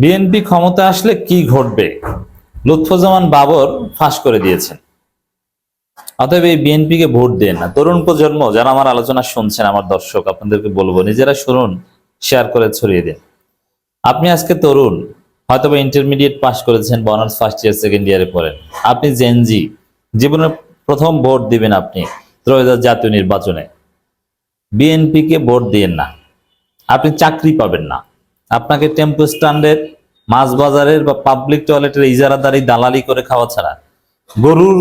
BNP ক্ষমতা আসলে কি ঘটবে? লুৎফুজ্জামান বাবর ফাঁস করে দিয়েছেন। অতএব এই বিএনপিকে ভোট দেন না। তরুণ প্রজন্ম যারা আমার আলোচনা শুনছেন, আমার দর্শক, আপনাদেরকে বলব, নিজেরা শুনুন, শেয়ার করে ছড়িয়ে দিন। আপনি আজকে তরুণ হয়তো বা ইন্টারমিডিয়েট পাস করেছেন বা অনার্স ফার্স্ট ইয়ার সেকেন্ড ইয়ারে পড়েন। আপনি জেনজি জীবনের প্রথম ভোট দিবেন আপনি ত্রয়োদশ জাতীয় নির্বাচনে। বিএনপিকে ভোট দিয়েন না। আপনি চাকরি পাবেন না। আপনাকে টেম্পো স্ট্যান্ডের, মাছ বাজারের বা পাবলিক টয়লেটের ইজারাদারি দালালি করে খাওয়া ছাড়া, গরুর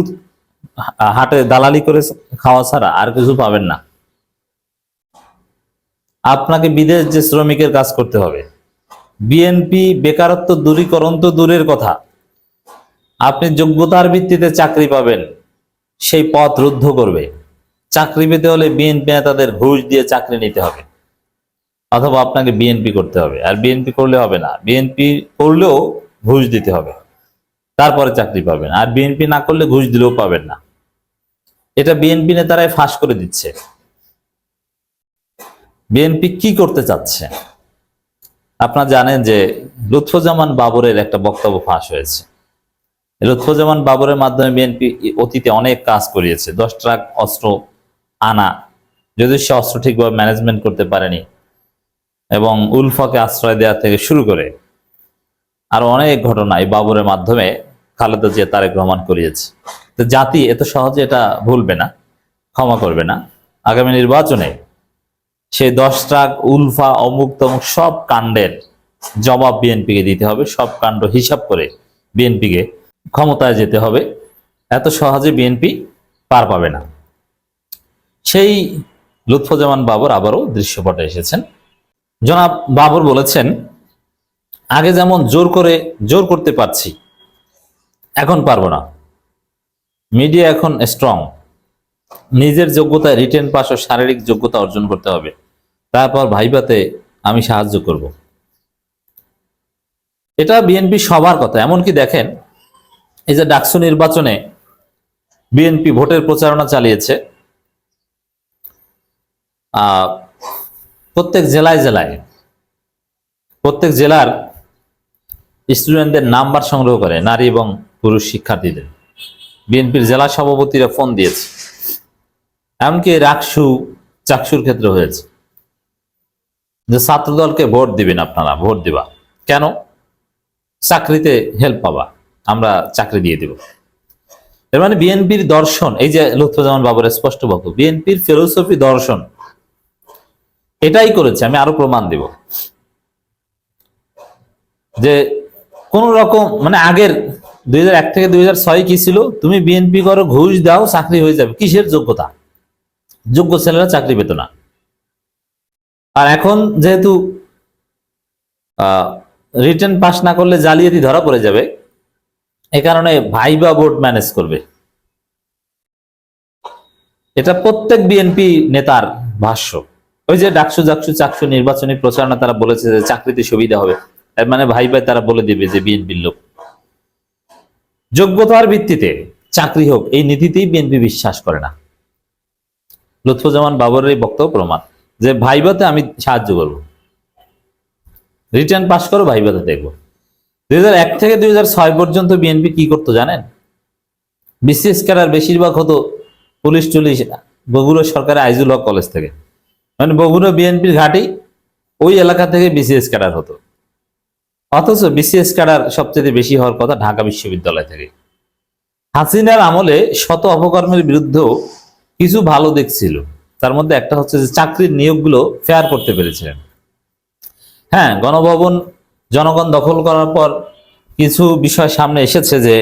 হাটে দালালি করে খাওয়া ছাড়া আর কিছু পাবেন না। আপনাকে বিদেশ যে শ্রমিকের কাজ করতে হবে। বিএনপি বেকারত্ব দূরীকরণ তো দূরের কথা। আপনি যোগ্যতার ভিত্তিতে চাকরি পাবেন, সেই পথ রুদ্ধ করবে। চাকরি পেতে হলে বিএনপি নেতাদের ঘুষ দিয়ে চাকরি নিতে হবে। অথবা আপনাকে বিএনপি করতে হবে। আর বিএনপি করলে হবে না। বিএনপি করলেও ঘুষ দিতে হবে। তারপরে চাকরি পাবেন। আর বিএনপি না করলে ঘুষ দিলেও পাবেন না। এটা বিএনপি নেতারাই ফাঁস করে দিচ্ছে। বিএনপি কি করতে চাচ্ছে? আপনারা জানেন যে লুৎফুজ্জামান বাবরের একটা বক্তব্য ফাঁস হয়েছে। এই লুৎফুজ্জামান বাবরের মাধ্যমে বিএনপি অতীতে অনেক কাজ করিয়েছে। দশ ট্রাক অস্ত্র আনা। যদি সে অস্ত্র ঠিকভাবে ম্যানেজমেন্ট করতে পারেনি। এবং উলফাকে আশ্রয় দেওয়া থেকে শুরু করে আরও অনেক ঘটনা এই বাবরের মাধ্যমে খালেদা জিয়া তারেক রহমান করিয়েছে। তো জাতি এত সহজে এটা ভুলবে না, ক্ষমা করবে না। আগামী নির্বাচনে সেই দশ ট্রাক, উলফা, অমুক তমুক সব কাণ্ডের জবাব বিএনপিকে দিতে হবে, সব কাণ্ড হিসাব করে বিএনপিকে ক্ষমতায় যেতে হবে। এত সহজে বিএনপি পার পাবে না। সেই লুৎফুজ্জামান বাবর আবারও দৃশ্যপটে এসেছেন। জনাব বাবর বলেছেন আগে যেমন জোর করে জোর করতে পারছি এখন পারব না। মিডিয়া এখন স্ট্রং নিজের যোগ্যতায় রিটেন পাস ও শারীরিক যোগ্যতা অর্জন করতে হবে। তারপর ভাইবাতে আমি সাহায্য করব। এটা বিএনপি সবার কথা। এমনকি দেখেন এই যে ডাকসু নির্বাচনে বিএনপি ভোটের প্রচারণা চালিয়েছে। আহ, প্রত্যেক জেলায় জেলায়, প্রত্যেক জেলার স্টুডেন্টদের নাম্বার সংগ্রহ করে নারী এবং পুরুষ শিক্ষার্থীদের। বিএনপির জেলা সভাপতিরা ফোন দিয়েছে। এমনকি রাকসু চাকসুর ক্ষেত্রে হয়েছে। যে ছাত্রদলকে ভোট দিবেন আপনারা, ভোট দিবা। কেন? চাকরিতে হেল্প পাবা, আমরা চাকরি দিয়ে দিব। এর মানে বিএনপির দর্শন, এই যে লুৎফুজ্জামান বাবুর স্পষ্ট বক্তব্য, বিএনপির ফিলোসফি দর্শন এটাই করেছে, আমি আরও প্রমাণ দিব। যে কোন রকম মানে আগের দুই হাজার এক থেকে দুই কি ছিল? তুমি বিএনপি করো, ঘুষ দাও, চাকরি হয়ে যাবে। কিসের যোগ্যতা? যোগ্য ছেলেরা চাকরি পেত না। আর এখন যেহেতু রিটার্ন পাস না করলে জালিয়াতি ধরা পড়ে যাবে, এ কারণে ভাইবা বোর্ড ম্যানেজ করবে। এটা প্রত্যেক বিএনপি নেতার ভাষ্য। ওই যে ডাকসু জাকসু চাকসু নির্বাচনী প্রচারণা তারা বলেছে যে চাকরিতে সুবিধা হবে। এর মানে ভাই ভাই তারা বলে দিবে যে বিএনপির লোক। যোগ্যতার ভিত্তিতে চাকরি হোক, এই নীতিতেই বিএনপি বিশ্বাস করে না। লুৎফুজ্জামান বাবরের এই বক্তব্য প্রমাণ যে ভাইবাতে আমি সাহায্য করব। রিটার্ন পাস করো ভাইবাতে দেখব। দুই এক থেকে দুই ছয় পর্যন্ত বিএনপি কি করতো জানেন? বিসিএস ক্যাডার বেশিরভাগ হতো পুলিশ টুলিশ, বগুড়া সরকারের আইজুল হক কলেজ থেকে। মানে বগুড়া বিএনপির ঘাটি ওই এলাকা থেকে বিসিএস ক্যাডার হতো। অথচ বিসিএস ক্যাডার সবচেয়ে বেশি হওয়ার কথা ঢাকা বিশ্ববিদ্যালয় থেকে। হাসিনার আমলে শত অপকর্মের বিরুদ্ধেও কিছু ভালো দিক ছিল তার মধ্যে একটা হচ্ছে যে চাকরির নিয়োগগুলো ফেয়ার করতে পেরেছিলেন। হ্যাঁ গণভবন জনগণ দখল করার পর কিছু বিষয় সামনে এসেছে যে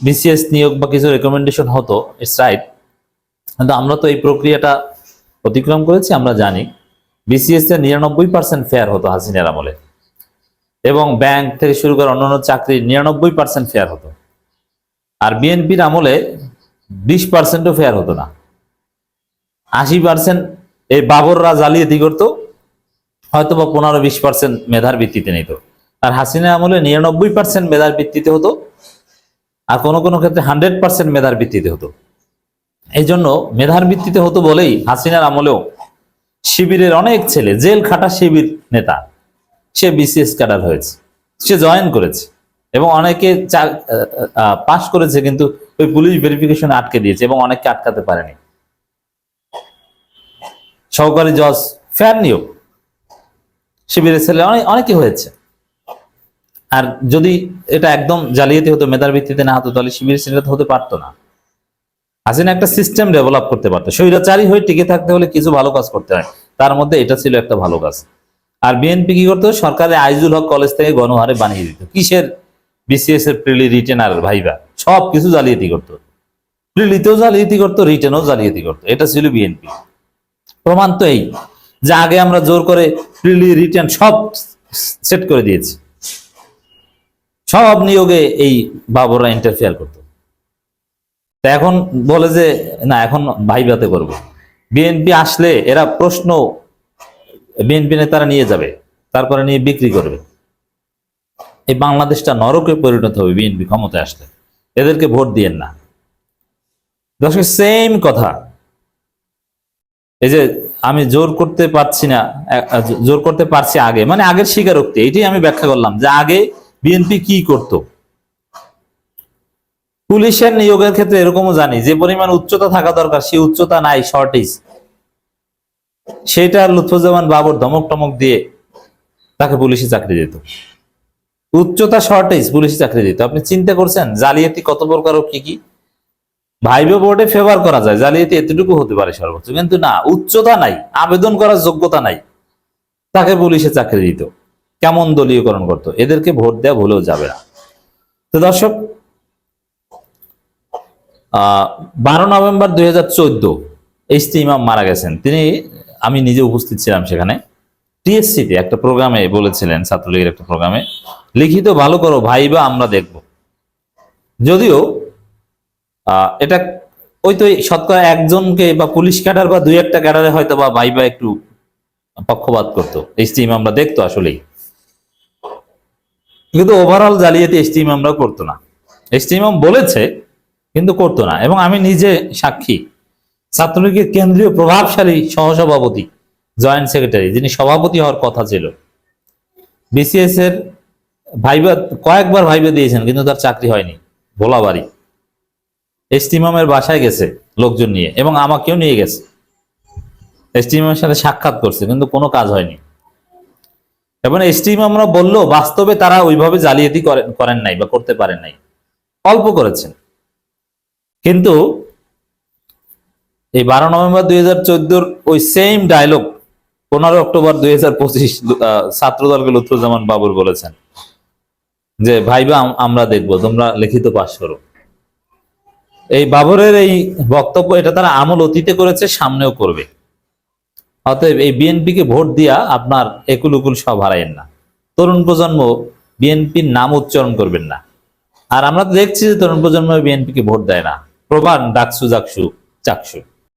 বিসিএস নিয়োগ বা কিছু রেকমেন্ডেশন হতো ইটস রাইট কিন্তু আমরা তো এই প্রক্রিয়াটা অতিক্রম করেছি, আমরা জানি। বিসিএস এর নিরানব্বই পার্সেন্ট ফেয়ার হতো হাসিনার আমলে। এবং ব্যাংক থেকে শুরু করে অন্যান্য চাকরি নিরানব্বই পার্সেন্ট ফেয়ার হতো। আর বিএনপির আমলে বিশ পার্সেন্টও ফেয়ার হতো না। আশি পার্সেন্ট এই বাবররা জালিয়াতি করতো হয়তো বা পনেরো বিশ পার্সেন্ট মেধার ভিত্তিতে নিত। আর হাসিনা আমলে নিরানব্বই পার্সেন্ট মেধার ভিত্তিতে হতো, আর কোনো কোনো ক্ষেত্রে হান্ড্রেড পার্সেন্ট মেধার ভিত্তিতে হতো। এই জন্য মেধার ভিত্তিতে হতো বলেই হাসিনার আমলেও শিবিরের অনেক ছেলে, জেল খাটা শিবির নেতা, সে বিসিএস ক্যাডার হয়েছে, সে জয়েন করেছে এবং অনেকে পাশ করেছে কিন্তু ওই পুলিশ ভেরিফিকেশন আটকে দিয়েছে এবং অনেককে আটকাতে পারেনি। সহকারী জজ ফেয়ার নিয়োগ। শিবিরের ছেলে অনেক, অনেকে হয়েছে। আর যদি এটা একদম জালিয়াতি হতো, মেধার ভিত্তিতে না হতো, তাহলে শিবিরের ছেলেটা হতে পারতো না। হাসিনা একটা সিস্টেম ডেভেলপ করতে পারতো। স্বৈরাচারী হয়ে টিকে থাকতে হলে কিছু ভালো কাজ করতে হয়। তার মধ্যে এটা ছিল একটা ভালো কাজ। আর বিএনপি কি করতো? সরকারের আইজুল হক কলেজ থেকে গণহারে বানিয়ে দিত। কিসের? বিসিএস এর প্রিলি রিটেন আর ভাইবা। সব কিছু জালিয়াতি করতো। প্রিলিতেও জালিয়াতি করতো রিটেনও জালিয়াতি করতো। এটা ছিল বিএনপি প্রমাণ তো এই যে আগে আমরা জোর করে প্রিলি রিটেন সব সেট করে দিয়েছি। সব নিয়োগে এই বাবররা ইন্টারফেয়ার করতো। তা এখন বলে যে, না, এখন ভাইবাতে করব। বিএনপি আসলে এরা প্রশ্ন বিএনপি নেতারা নিয়ে যাবে, তারপরে নিয়ে বিক্রি করবে। এই বাংলাদেশটা নরকে পরিণত হবে বিএনপি ক্ষমতায় আসলে। এদেরকে ভোট দিয়েন না। দর্শক, সেম কথা। এই যে আমি জোর করতে পারছি না জোর করতে পারছি আগে মানে আগের স্বীকারোক্তি, এটাই আমি ব্যাখ্যা করলাম যে আগে বিএনপি কি করত। পুলিশের নিয়োগের ক্ষেত্রে এরকমও জানি, যে পরিমাণ উচ্চতা থাকা দরকার, সেই উচ্চতা নাই শর্টেজ সেটা লুৎফুজ্জামান বাবর ধমক টমক দিয়ে তাকে পুলিশে চাকরি দিত। উচ্চতা শর্টেজ পুলিশে চাকরি দিত। আপনি চিন্তা করছেন, জালিয়াতি কত প্রকার কি কি? ভাইবে বোর্ডে ফেভার করা যায়, জালিয়াতি এতটুকু হতে পারে সর্বোচ্চ, কিন্তু না, উচ্চতা নাই, আবেদন করার যোগ্যতা নাই। তাকে পুলিশে চাকরি দিত। কেমন দলীয়করণ করতো? এদেরকে ভোট দেওয়া ভুলেও যাবে না। তো দর্শক বারো নভেম্বর দুই হাজার চোদ্দ এইচটি ইমাম মারা গেছেন। তিনি, আমি নিজে উপস্থিত ছিলাম সেখানে। টিএসসিতে একটা প্রোগ্রামে বলেছিলেন, ছাত্রলীগের একটা প্রোগ্রামে, লিখিত ভালো করো, ভাই বা আমরা দেখব। যদিও এটা ওই তো শতকরা একজনকে বা পুলিশ ক্যাডার বা দুই একটা ক্যাডারে হয়তো বা ভাই বা একটু পক্ষপাত করতো। এইচটি ইমামরা দেখতো আসলেই। কিন্তু ওভারঅল জালিয়াতি এসটি ইমামরা করতো না। এসটি ইমাম বলেছে কিন্তু করতো না। এবং আমি নিজে সাক্ষী। ছাত্রলীগের কেন্দ্রীয় প্রভাবশালী সহসভাপতি, জয়েন্ট সেক্রেটারি, যিনি সভাপতি হওয়ার কথা ছিল। বিসিএস এর ভাইবা, কয়েকবার ভাইবা দিয়েছেন, কিন্তু তার চাকরি হয়নি। ভোলাবাড়ি। এস্টিমামের বাসায় গেছে লোকজন নিয়ে, এবং আমাকেও নিয়ে গেছে। এস্টিমামের সাথে সাক্ষাৎ করছে, কিন্তু কোনো কাজ হয়নি। এবং এস্টিমামরা বলল, বাস্তবে তারা ওইভাবে জালিয়াতি করেন করেন নাই বা করতে পারেন নাই। অল্প করেছেন। কিন্তু এই বারো নভেম্বর দুই হাজার চোদ্দোর ওই সেম ডায়লগ পনেরো অক্টোবর দুই হাজার পঁচিশ ছাত্র দলকে লুৎফুজ্জামান বাবুর বলেছেন যে, ভাইবা আমরা দেখব, তোমরা লিখিত পাশ করো। এই বাবরের এই বক্তব্য, এটা তারা আমল অতীতে করেছে, সামনেও করবে। অতএব এই বিএনপিকে ভোট দিয়া আপনার একুল উকুল সব হারাইন না। তরুণ প্রজন্ম বিএনপির নাম উচ্চারণ করবেন না। আর আমরা তো দেখছি যে তরুণ প্রজন্ম বিএনপিকে ভোট দেয় না। প্রমাণ ডাকসু জাকসু চাকসু।